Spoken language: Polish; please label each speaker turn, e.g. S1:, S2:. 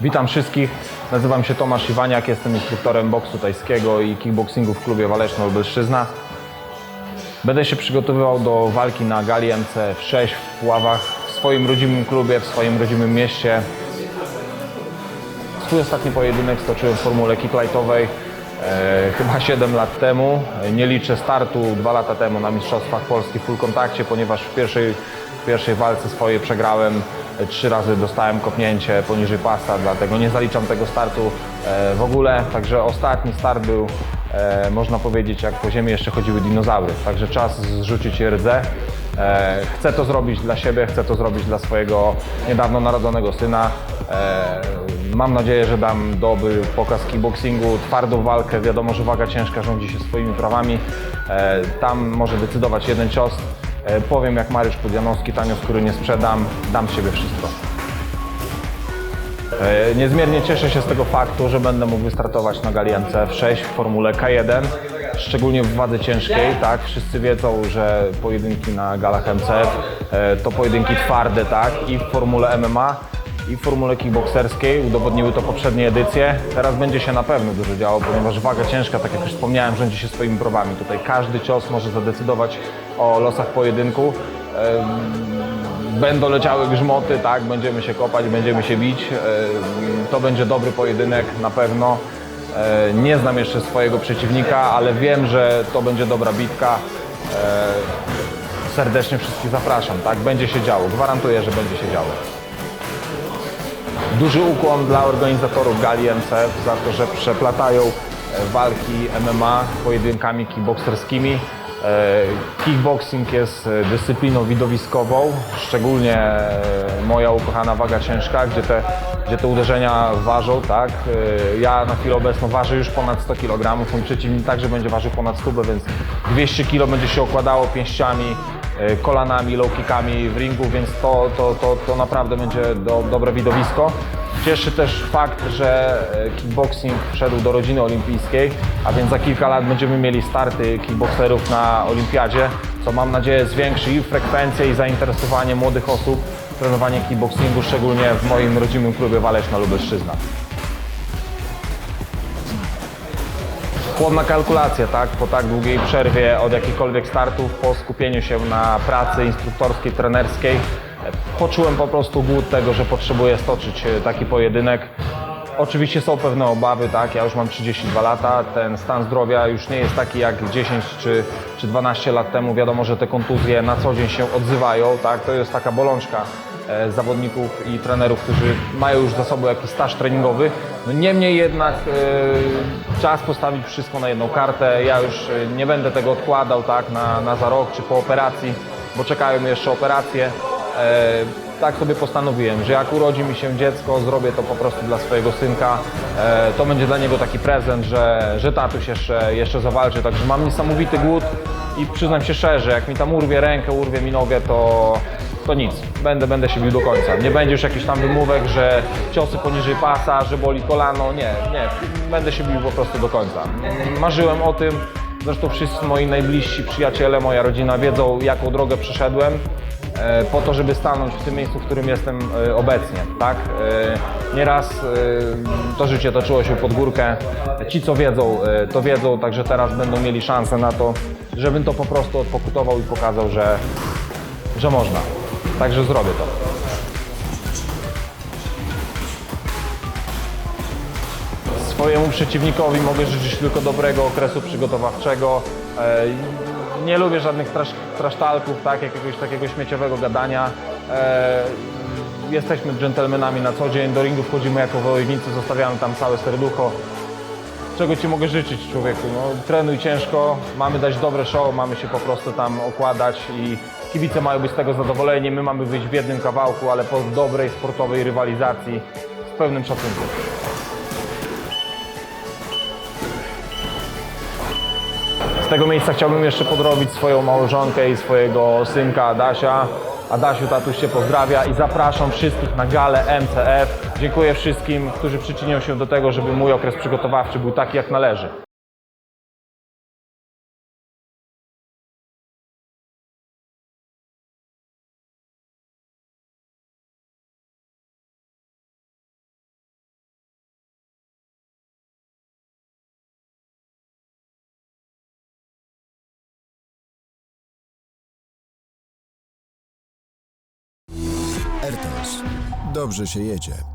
S1: Witam wszystkich, nazywam się Tomasz Iwaniak, jestem instruktorem boksu tajskiego i kickboxingu w klubie Waleczno Lubelszczyzna. Będę się przygotowywał do walki na gali MCF6 w Puławach w swoim rodzimym klubie, w swoim rodzimym mieście. Swój ostatni pojedynek stoczyłem w formule kicklightowej e, chyba 7 lat temu. Nie liczę startu 2 lata temu na Mistrzostwach Polski w full kontakcie, ponieważ w pierwszej, w pierwszej walce swojej przegrałem. Trzy razy dostałem kopnięcie poniżej pasa, dlatego nie zaliczam tego startu e, w ogóle. Także ostatni start był, e, można powiedzieć, jak po ziemi jeszcze chodziły dinozaury. Także czas zrzucić rdze. Chcę to zrobić dla siebie, chcę to zrobić dla swojego niedawno narodzonego syna. E, Mam nadzieję, że dam dobry pokaz kickboxingu, twardą walkę. Wiadomo, że waga ciężka rządzi się swoimi prawami. Tam może decydować jeden cios. E, Powiem jak Mariusz Podjanowski, tanio skóry nie sprzedam, dam z siebie wszystko. E, Niezmiernie cieszę się z tego faktu, że będę mógł wystartować na gali MCF6 w formule K1, szczególnie w wadze ciężkiej, tak? Wszyscy wiedzą, że pojedynki na galach MCF e, to pojedynki twarde, tak? I w formule MMA i formule kickboxerskiej, udowodniły to poprzednie edycje. Teraz będzie się na pewno dużo działo, ponieważ waga ciężka, tak jak już wspomniałem, rządzi się swoimi prawami. Tutaj każdy cios może zadecydować o losach pojedynku. Będą leciały grzmoty, tak, będziemy się kopać, będziemy się bić. To będzie dobry pojedynek na pewno. Nie znam jeszcze swojego przeciwnika, ale wiem, że to będzie dobra bitka. Serdecznie wszystkich zapraszam, tak, będzie się działo, gwarantuję, że będzie się działo. Duży ukłon dla organizatorów gali MCF za to, że przeplatają e, walki MMA pojedynkami kickboxerskimi. E, Kickboxing jest e, dyscypliną widowiskową, szczególnie moja ukochana waga ciężka, gdzie te, gdzie te uderzenia ważą, tak? Ja na chwilę obecną ważę już ponad 100 kg, mój przeciwnik także będzie ważył ponad 100, więc 200 kg będzie się okładało pięściami, kolanami, low kickami w ringu, więc to, to, to, to naprawdę będzie do, dobre widowisko. Cieszy też fakt, że e, kickboxing wszedł do rodziny olimpijskiej, a więc za kilka lat będziemy mieli starty kickboxerów na olimpiadzie, co mam nadzieję zwiększy i frekwencję i zainteresowanie młodych osób w trenowanie kickboxingu, szczególnie w moim rodzimym klubie Waleczna Lubelszczyzna. Chłodna kalkulacja, tak? Po tak długiej przerwie od jakichkolwiek startów, po skupieniu się na pracy instruktorskiej, trenerskiej, poczułem po prostu głód tego, że potrzebuję stoczyć e, taki pojedynek. Oczywiście są pewne obawy, tak? Ja już mam 32 lata, ten stan zdrowia już nie jest taki jak 10 czy, czy 12 lat temu. Wiadomo, że te kontuzje na co dzień się odzywają, tak? To jest taka bolączka zawodników i trenerów, którzy mają już za sobą jakiś staż treningowy. No niemniej jednak e, czas postawić wszystko na jedną kartę. Ja już e, nie będę tego odkładał tak na, na za rok czy po operacji, bo czekają jeszcze operacje. E, tak sobie postanowiłem, że jak urodzi mi się dziecko, zrobię to po prostu dla swojego synka. E, to będzie dla niego taki prezent, że, że tatuś jeszcze, jeszcze zawalczy. Także mam niesamowity głód i przyznam się szczerze, jak mi tam urwie rękę, urwie mi nogę, to, to nic. Będę, będę się bił do końca. Nie będzie już jakichś tam wymówek, że ciosy poniżej pasa, że boli kolano. Nie, nie. Będę się bił po prostu do końca. Marzyłem o tym. Zresztą wszyscy moi najbliżsi przyjaciele, moja rodzina wiedzą, jaką drogę przeszedłem po to, żeby stanąć w tym miejscu, w którym jestem e, obecnie, tak? E, Nieraz e, to życie toczyło się pod górkę. Ci, co wiedzą, e, to wiedzą, także teraz będą mieli szansę na to, żebym to po prostu odpokutował i pokazał, że, że można. Także zrobię to. Swojemu przeciwnikowi mogę życzyć tylko dobrego okresu przygotowawczego. Nie lubię żadnych trasz, trasztalków, tak, jakiegoś takiego śmieciowego gadania. E, Jesteśmy dżentelmenami na co dzień, do ringu wchodzimy jako wojownicy, zostawiamy tam całe serducho. Czego Ci mogę życzyć, człowieku? No, trenuj ciężko, mamy dać dobre show, mamy się po prostu tam okładać i kibice mają być z tego zadowoleni. My mamy być w jednym kawałku, ale po dobrej sportowej rywalizacji z pełnym szacunkiem. Tego miejsca chciałbym jeszcze podrobić swoją małżonkę i swojego synka Adasia. Adasiu, tatuś Cię pozdrawia i zapraszam wszystkich na galę MCF. Dziękuję wszystkim, którzy przyczynią się do tego, żeby mój okres przygotowawczy był taki jak należy.
S2: RTS. Dobrze się jedzie.